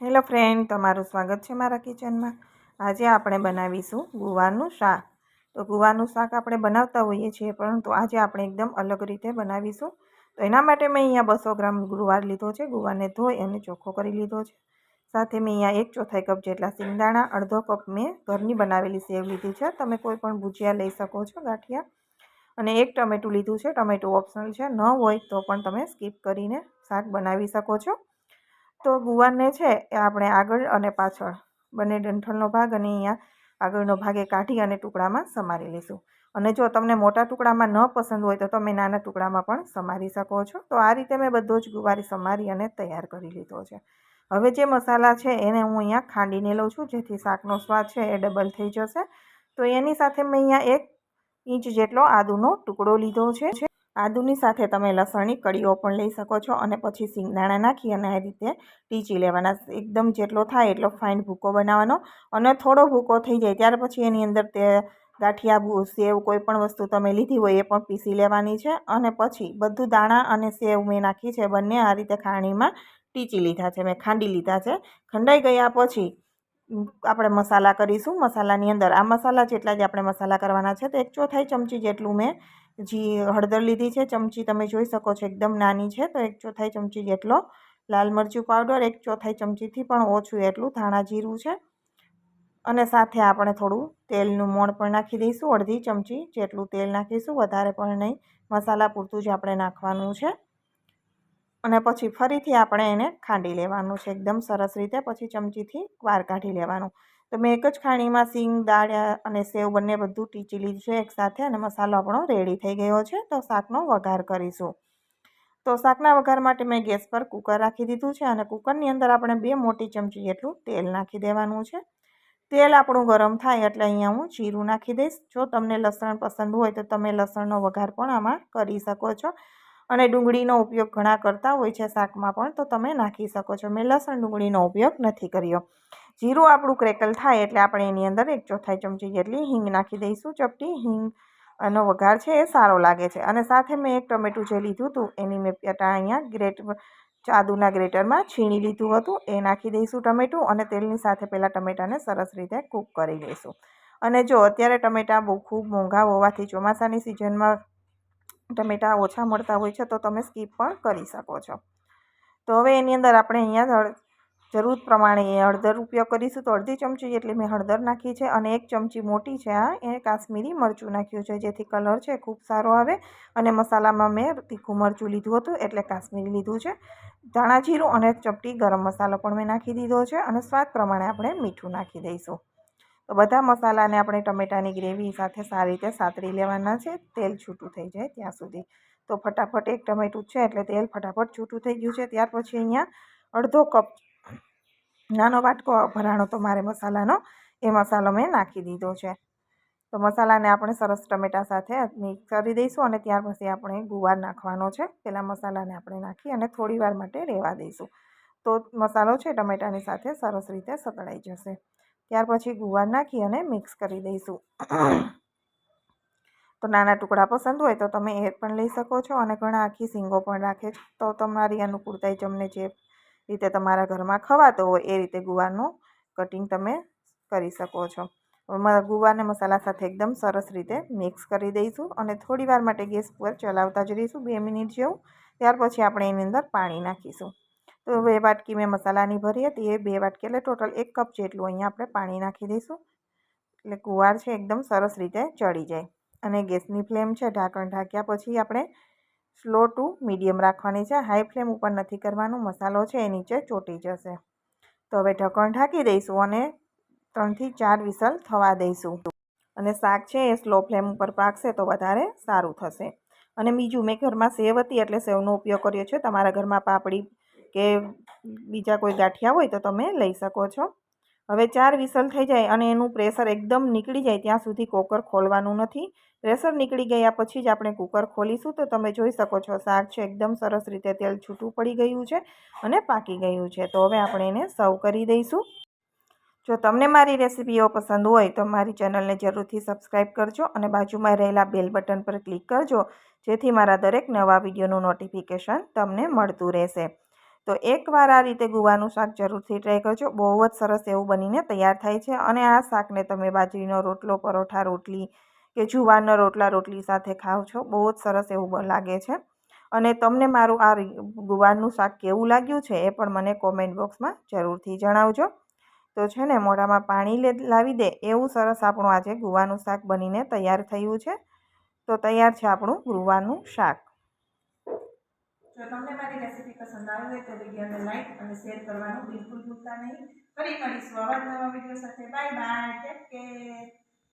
Hello friend, તમારું સ્વાગત છે મારા કિચનમાં. આજે આપણે બનાવીશું ગુવારનું શાક. તો ગુવારનું શાક આપણે બનાવતા હોઈએ છીએ, પરંતુ આજે આપણે એકદમ અલગ રીતે બનાવીશું. તો એના માટે મેં અહીંયા બસો ગ્રામ ગુવાર લીધો છે ગુવારને ધોઈ અને ચોખ્ખો કરી લીધો છે. સાથે મેં અહીંયા એક ચોથાઈ કપ જેટલા સિંગદાણા અડધો કપ મેં ઘરની બનાવેલી સેવ લીધી છે. તમે કોઈ પણ ભુજિયા લઈ શકો છો ગાંઠિયા. અને એક ટમેટું લીધું છે, ટમેટું ઓપ્શનલ છે. ન હોય તો પણ તમે સ્કીપ કરીને શાક બનાવી શકો છો. તો ગુવારને છે એ આપણે આગળ અને પાછળ. બંને ડંઠલનો ભાગ અને અહીંયા આગળનો ભાગ એ કાઢી અને ટુકડામાં સમારી લઈશું. અને જો તમને મોટા ટુકડામાં ન પસંદ હોય તો તમે નાના ટુકડામાં પણ સમારી શકો છો. તો આ રીતે મેં બધો જ ગુવારી સમારી અને તૈયાર કરી લીધો છે. હવે જે મસાલા છે એને હું અહીંયા ખાંડીને લઉં છું, જેથી શાકનો સ્વાદ છે એ ડબલ થઈ જશે. તો એની સાથે મેં અહીંયા એક ઇંચ જેટલો આદુનો ટુકડો લીધો છે. આદુની સાથે તમે લસણની કળીઓ પણ લઈ શકો છો અને પછી સિંગદાણા નાખી અને આ રીતે ટીચી લેવાના. એકદમ જેટલો થાય એટલો ફાઇન ભૂકો બનાવવાનો અને થોડો ભૂકો થઈ જાય ત્યાર પછી એની અંદર તે ગાંઠિયા સેવ કોઈ પણ વસ્તુ તમે લીધી હોય એ પણ પીસી લેવાની છે અને પછી બધું દાણા અને સેવ મેં નાખી છે બંને આ રીતે ખાણીમાં ટીચી લીધા છે, મેં ખાંડી લીધા છે. ખંડાઈ ગયા પછી આપણે મસાલા કરીશું. મસાલાની અંદર આ મસાલા જેટલા જ આપણે મસાલા કરવાના છે તો એક ચોથાઈ ચમચી જેટલું મેં જી હળદર લીધી છે, ચમચી તમે જોઈ શકો છો, એકદમ નાની છે, તો એક ચોથાઈ ચમચી જેટલો લાલ મરચું પાવડર એક ચોથાઈ ચમચીથી પણ ઓછું એટલું ધાણા જીરું છે. અને સાથે આપણે થોડું તેલનું મોણ પણ નાખી દઈશું, અડધી ચમચી જેટલું તેલ નાખીશું, વધારે પણ નહીં, મસાલા પૂરતું જ આપણે નાખવાનું છે. અને પછી ફરીથી આપણે એને ખાંડી લેવાનું છે, એકદમ સરસ રીતે, પછી ચમચીથી વાર કાઢી લેવાનું. તો મેં એક જ ખાણીમાં સિંગ, દાળ અને સેવ બંને બધું ટીચી લીધું છે એકસાથે અને મસાલો આપણો રેડી થઈ ગયો છે. તો શાકનો વઘાર કરીશું. તો શાકના વઘાર માટે મેં ગેસ પર કુકર રાખી દીધું છે અને કુકરની અંદર આપણે બે મોટી ચમચી જેટલું તેલ નાખી દેવાનું છે. તેલ આપણું ગરમ થાય એટલે અહીંયા હું જીરું નાખી દઈશ. જો તમને લસણ પસંદ હોય તો તમે લસણનો વઘાર પણ આમાં કરી શકો છો. અને ડુંગળીનો ઉપયોગ ઘણા કરતા હોય છે શાકમાં પણ, તો તમે નાખી શકો છો. મેં લસણ ડુંગળીનો ઉપયોગ નથી કર્યો. જીરું આપણું ક્રેકલ થાય એટલે આપણે એની અંદર એક ચોથાઈ ચમચી જેટલી હિંગ નાખી દઈશું, ચપટી હિંગ એનો વઘાર છે એ સારો લાગે છે. અને સાથે મેં એક ટમેટું જે લીધું હતું એની મેં પેટા અહીંયા ગ્રેટ ચાદુના ગ્રેટરમાં છીણી લીધું હતું, એ નાખી દઈશું ટમેટું અને તેલની સાથે પહેલાં ટમેટાને સરસ રીતે કૂક કરી લઈશું. અને જો અત્યારે ટમેટાં બહુ ખૂબ મોંઘા હોવાથી ચોમાસાની સિઝનમાં ટમેટાં ઓછા મળતા હોય છે તો તમે સ્કીપ પણ કરી શકો છો. તો હવે એની અંદર આપણે અહીંયા જરૂર પ્રમાણે હળદર ઉપયોગ કરીશું. તો અડધી ચમચી જેટલી મેં હળદર નાખી છે અને એક ચમચી મોટી છે આ. એ કાશ્મીરી મરચું નાખ્યું છે, જેથી કલર છે ખૂબ સારો આવે. અને મસાલામાં મેં તીખું મરચું લીધું હતું, એટલે કાશ્મીરી લીધું છે. ધાણા જીરું અને ચપટી ગરમ મસાલો પણ મેં નાખી દીધો છે અને સ્વાદ પ્રમાણે આપણે મીઠું નાખી દઈશું. તો બધા મસાલાને આપણે ટમેટાની ગ્રેવી સાથે સારી રીતે સાતરી લેવાના છે. તેલ છૂટું થઈ જાય ત્યાં સુધી. તો ફટાફટ એક ટમેટું છે એટલે તેલ ફટાફટ છૂટું થઈ ગયું છે. ત્યાર પછી અહીંયા અડધો કપ નાનો વાટકો ભરાણો તો મારે મસાલાનો, એ મસાલો મેં નાખી દીધો છે. તો મસાલાને આપણે સરસ ટમેટા સાથે મિક્સ કરી દઈશું અને ત્યાર પછી આપણે ગુવાર નાખવાનો છે. પહેલાં મસાલાને આપણે નાખી અને થોડી વાર માટે રહેવા દઈશું. તો મસાલો છે ટમેટાની સાથે સરસ રીતે સતળાઈ જશે. ત્યાર પછી ગુવાર નાખી અને મિક્સ કરી દઈશું. તો નાના ટુકડા પસંદ હોય તો તમે એ પણ લઈ શકો છો અને ઘણા આખી સિંગો પણ રાખે તો તમારી અનુકૂળતાએ તમને જે રીતે તમારા ઘરમાં ખવાતો હોય એ રીતે ગુવારનું કટિંગ તમે કરી શકો છો. ગુવારને મસાલા સાથે એકદમ સરસ રીતે મિક્સ કરી દઈશું અને થોડીવાર માટે ગેસ પર ચલાવતા જ રહીશું બે મિનિટ જેવું. ત્યાર પછી આપણે એની અંદર પાણી નાખીશું. તો બે વાટકી મેં મસાલાની ભરી હતી, એ બે વાટકી એટલે ટોટલ એક કપ જેટલું અહીંયા આપણે પાણી નાખી દઈશું. એટલે ગુવાર છે, એકદમ સરસ રીતે ચડી જાય. અને ગેસની ફ્લેમ છે, ઢાંકણ ઢાંક્યા પછી આપણે સ્લો ટુ મીડિયમ રાખવાની છે. હાઈ ફ્લેમ ઉપર નથી કરવાનું. મસાલો છે એ નીચે ચોંટી જશે. તો હવે ઢક્કણ ઢાંકી દઈશું અને ત્રણથી ચાર વિસલ થવા દઈશું. અને શાક છે એ સ્લો ફ્લેમ ઉપર પાકશે તો વધારે સારું થશે. અને બીજું, મેં ઘરમાં સેવ હતી એટલે સેવનો ઉપયોગ કર્યો છે. તમારા ઘરમાં પાપડી કે બીજા કોઈ ગાંઠિયા હોય તો તમે લઈ શકો છો. હવે ચાર વિસલ થઈ જાય અને એનું પ્રેશર એકદમ નીકળી જાય ત્યાં સુધી કોકર ખોલવાનું નથી. પ્રેશર નીકળી ગયા પછી જ આપણે કુકર ખોલીશું તો તમે જોઈ શકો છો શાક છે એકદમ સરસ રીતે તેલ છૂટું પડી ગયું છે અને પાકી ગયું છે. તો હવે આપણે એને સર્વ કરી દઈશું. જો તમને મારી રેસીપીઓ પસંદ હોય તો મારી ચેનલને જરૂરથી સબસ્ક્રાઈબ કરજો અને બાજુમાં રહેલા બેલ બટન પર ક્લિક કરજો જેથી મારા દરેક નવા વિડીયોનું નોટિફિકેશન તમને મળતું રહેશે. તો એકવાર આ રીતે ગુવાનું શાક જરૂરથી ટ્રાય કરજો. બહુ જ સરસ એવું બનીને તૈયાર થાય છે. અને આ શાકને તમે બાજરીનો રોટલો, પરોઠા, રોટલી કે જુવારના રોટલા, રોટલી સાથે ખાઓ છો. બહુ જ સરસ એવું લાગે છે. અને તમને મારું આ ગુવારનું શાક કેવું લાગ્યું છે એ પણ મને કોમેન્ટ બોક્સમાં જરૂરથી જણાવજો. તો છે ને, મોઢામાં પાણી લે, લાવી દે. એવું સરસ આપણું આજે ગુવાનું શાક બનીને તૈયાર થયું છે. તો તૈયાર છે આપણું ગુવાનું શાક. તમને પસંદ આવ્યું હોય તો વિડીયોને લાઈક અને શેર કરવાનું બિલકુલ ભૂલતા નહીં. ફરી મળીશું આવા નવા વીડિયો સાથે. Bye bye take care